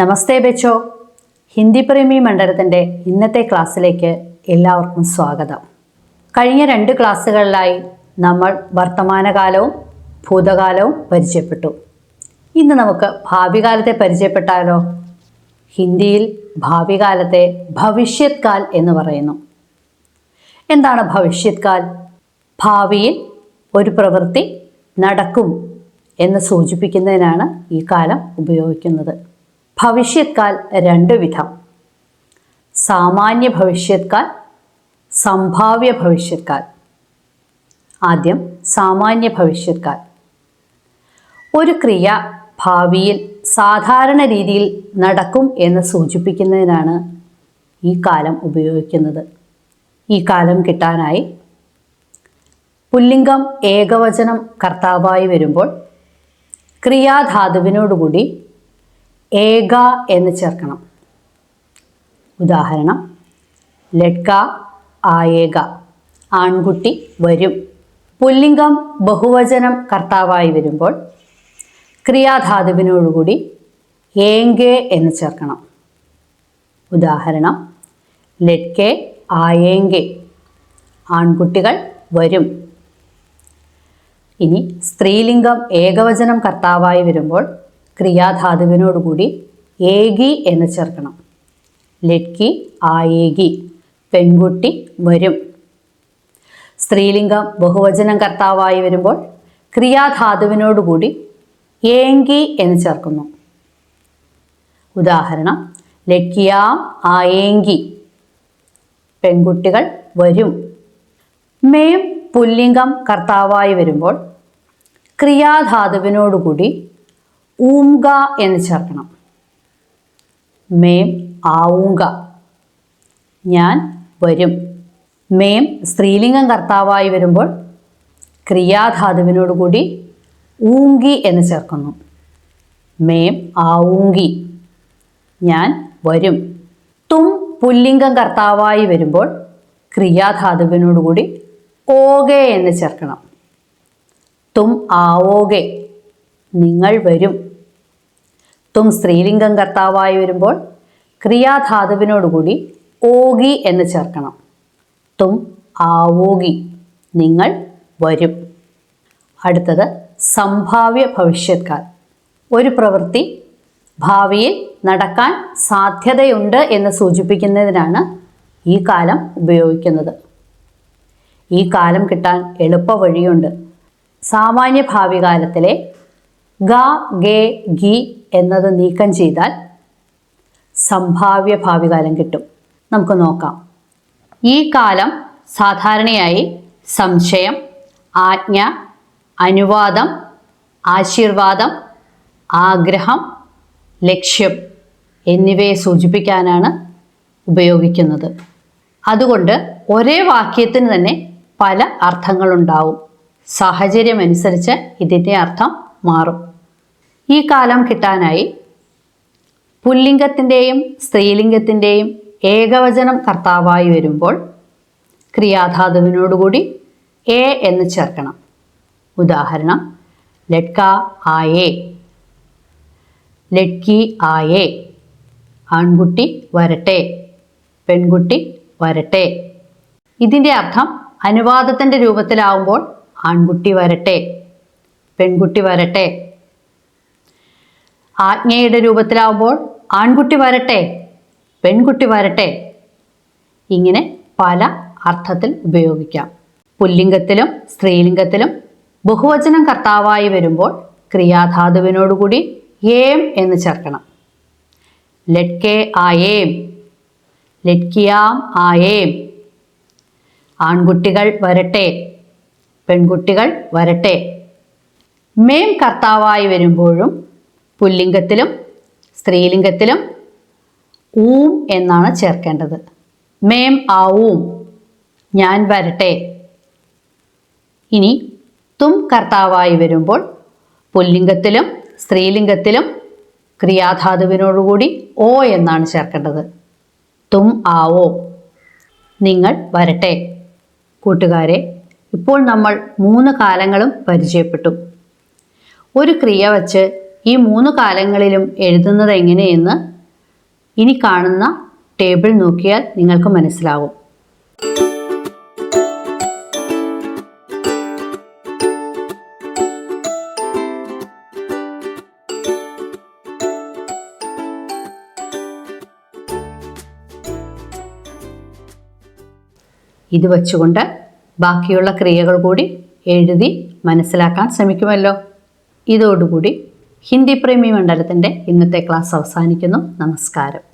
നമസ്തേ ബെച്ചോ. ഹിന്ദി പ്രേമി മണ്ഡലത്തിന്റെ ഇന്നത്തെ ക്ലാസ്സിലേക്ക് എല്ലാവർക്കും സ്വാഗതം. കഴിഞ്ഞ രണ്ട് ക്ലാസ്സുകളിലായി നമ്മൾ വർത്തമാനകാലവും ഭൂതകാലവും പരിചയപ്പെട്ടു. ഇന്ന് നമുക്ക് ഭാവി കാലത്തെ പരിചയപ്പെട്ടാലോ? ഹിന്ദിയിൽ ഭാവി കാലത്തെ ഭവിഷ്യത് കാൽ എന്ന് പറയുന്നു. എന്താണ് ഭവിഷ്യത് കാൽ ഭാവിയിൽ ഒരു പ്രവൃത്തി നടക്കും എന്ന് സൂചിപ്പിക്കുന്നതിനാണ് ഈ കാലം ഉപയോഗിക്കുന്നത്. ഭവിഷ്യത് കാൽ രണ്ട് വിധം. സാമാന്യ ഭവിഷ്യത്കാൽ സംഭാവ്യ ഭവിഷ്യത്കാൽ. ആദ്യം സാമാന്യ ഭവിഷ്യത്കാൽ. ഒരു ക്രിയ ഭാവിയിൽ സാധാരണ രീതിയിൽ നടക്കും എന്ന് സൂചിപ്പിക്കുന്നതിനാണ് ഈ കാലം ഉപയോഗിക്കുന്നത്. ഈ കാലം കിട്ടാനായി പുല്ലിംഗം ഏകവചനം കർത്താവായി വരുമ്പോൾ ക്രിയാധാതുവിനോടുകൂടി ഏക എന്ന് ചേർക്കണം. ഉദാഹരണം ലഡ്ക ആയേക ആൺകുട്ടി വരും. പുല്ലിംഗം ബഹുവചനം കർത്താവായി വരുമ്പോൾ ക്രിയാധാതുവിനോടുകൂടി ഏങ്കെ എന്ന് ചേർക്കണം. ഉദാഹരണം ലഡ്കെ ആയേങ്കെ ആൺകുട്ടികൾ വരും. ഇനി സ്ത്രീലിംഗം ഏകവചനം കർത്താവായി വരുമ്പോൾ ക്രിയാധാതുവിനോടുകൂടി ഏകി എന്ന് ചേർക്കണം. ലഡ്കി ആയേകി പെൺകുട്ടി വരും. സ്ത്രീലിംഗം ബഹുവചനം കർത്താവായി വരുമ്പോൾ ക്രിയാധാതുവിനോടുകൂടി ഏങ്കി എന്ന് ചേർക്കുന്നു. ഉദാഹരണം ലഡ്കിയാം ആയേങ്കി പെൺകുട്ടികൾ വരും. മേം പുല്ലിംഗം കർത്താവായി വരുമ്പോൾ ക്രിയാധാതുവിനോടുകൂടി ഊങ്ക എന്ന് ചേർക്കണം. മേം ആവുങ്ക ഞാൻ വരും. മേം സ്ത്രീലിംഗം കർത്താവായി വരുമ്പോൾ ക്രിയാധാതുവിനോടുകൂടി ഊങ്കി എന്ന് ചേർക്കുന്നു. മേം ആവുങ്കി ഞാൻ വരും. തും പുല്ലിംഗം കർത്താവായി വരുമ്പോൾ ക്രിയാധാതുവിനോടുകൂടി ഓകെ എന്ന് ചേർക്കണം. തും ആവോകെ. നിങ്ങൾ വരും. തും സ്ത്രീലിംഗം കർത്താവായി വരുമ്പോൾ ക്രിയാധാതുവിനോടുകൂടി ഓഗി എന്ന് ചേർക്കണം. തും ആവോഗി നിങ്ങൾ വരും. അടുത്തത് സംഭാവ്യ ഭവിഷ്യത്കാൽ. ഒരു പ്രവൃത്തി ഭാവിയിൽ നടക്കാൻ സാധ്യതയുണ്ട് എന്ന് സൂചിപ്പിക്കുന്നതിനാണ് ഈ കാലം ഉപയോഗിക്കുന്നത്. ഈ കാലം കിട്ടാൻ എളുപ്പ വഴിയുണ്ട്. സാമാന്യ ഭാവി കാലത്തിലെ ഗ ഗേ ഗി എന്നത് നീക്കം ചെയ്താൽ സംഭാവ്യ ഭാവികാലം കിട്ടും. നമുക്ക് നോക്കാം. ഈ കാലം സാധാരണയായി സംശയം ആജ്ഞ അനുവാദം ആശീർവാദം ആഗ്രഹം ലക്ഷ്യം എന്നിവയെ സൂചിപ്പിക്കാനാണ് ഉപയോഗിക്കുന്നത്. അതുകൊണ്ട് ഒരേ വാക്യത്തിന് തന്നെ പല അർത്ഥങ്ങളുണ്ടാവും. സാഹചര്യമനുസരിച്ച് ഇതിന്റെ അർത്ഥം മാറും. ഈ കാലം കിട്ടാനായി പുല്ലിംഗത്തിന്റെയും സ്ത്രീലിംഗത്തിന്റെയും ഏകവചനം കർത്താവായി വരുമ്പോൾ ക്രിയാധാതുവിനോടുകൂടി എ എന്ന് ചേർക്കണം. ഉദാഹരണം ലഡ്ക ആയേ. ലഡ്കി ആയേ. ആൺകുട്ടി വരട്ടെ പെൺകുട്ടി വരട്ടെ. ഇതിന്റെ അർത്ഥം അനുവാദത്തിന്റെ രൂപത്തിലാവുമ്പോൾ ആൺകുട്ടി വരട്ടെ പെൺകുട്ടി വരട്ടെ. ആജ്ഞയുടെ രൂപത്തിലാവുമ്പോൾ ആൺകുട്ടി വരട്ടെ പെൺകുട്ടി വരട്ടെ. ഇങ്ങനെ പല അർത്ഥത്തിൽ ഉപയോഗിക്കാം. പുല്ലിംഗത്തിലും സ്ത്രീലിംഗത്തിലും ബഹുവചനം കർത്താവായി വരുമ്പോൾ ക്രിയാധാതുവിനോടുകൂടി ഏം എന്ന് ചേർക്കണം. ലഡ്കെ ആയേം ലഡ്കിയാം ആയേം. ആൺകുട്ടികൾ വരട്ടെ പെൺകുട്ടികൾ വരട്ടെ. മേം കർത്താവായി വരുമ്പോഴും പുല്ലിംഗത്തിലും സ്ത്രീലിംഗത്തിലും ഊം എന്നാണ് ചേർക്കേണ്ടത്. മേം ആവൂം ഞാൻ വരട്ടെ. ഇനി തും കർത്താവായി വരുമ്പോൾ പുല്ലിംഗത്തിലും സ്ത്രീലിംഗത്തിലും ക്രിയാധാതുവിനോടുകൂടി ഓ എന്നാണ് ചേർക്കേണ്ടത്. തും ആവോ നിങ്ങൾ വരട്ടെ. കൂട്ടുകാരെ ഇപ്പോൾ നമ്മൾ മൂന്ന് കാലങ്ങളും പരിചയപ്പെട്ടു. ഒരു ക്രിയ വച്ച് ഈ മൂന്ന് കാലങ്ങളിലും എഴുതുന്നത് എങ്ങനെയെന്ന് ഇനി കാണുന്ന ടേബിൾ നോക്കിയാൽ നിങ്ങൾക്ക് മനസ്സിലാവും ഇത് വച്ചുകൊണ്ട് ബാക്കിയുള്ള ക്രിയകൾ കൂടി എഴുതി മനസ്സിലാക്കാൻ ശ്രമിക്കുമല്ലോ. ഇതോടുകൂടി ഹിന്ദി പ്രേമി മണ്ഡലത്തിന്റെ ഇന്നത്തെ ക്ലാസ് അവസാനിക്കുന്നു. നമസ്കാരം.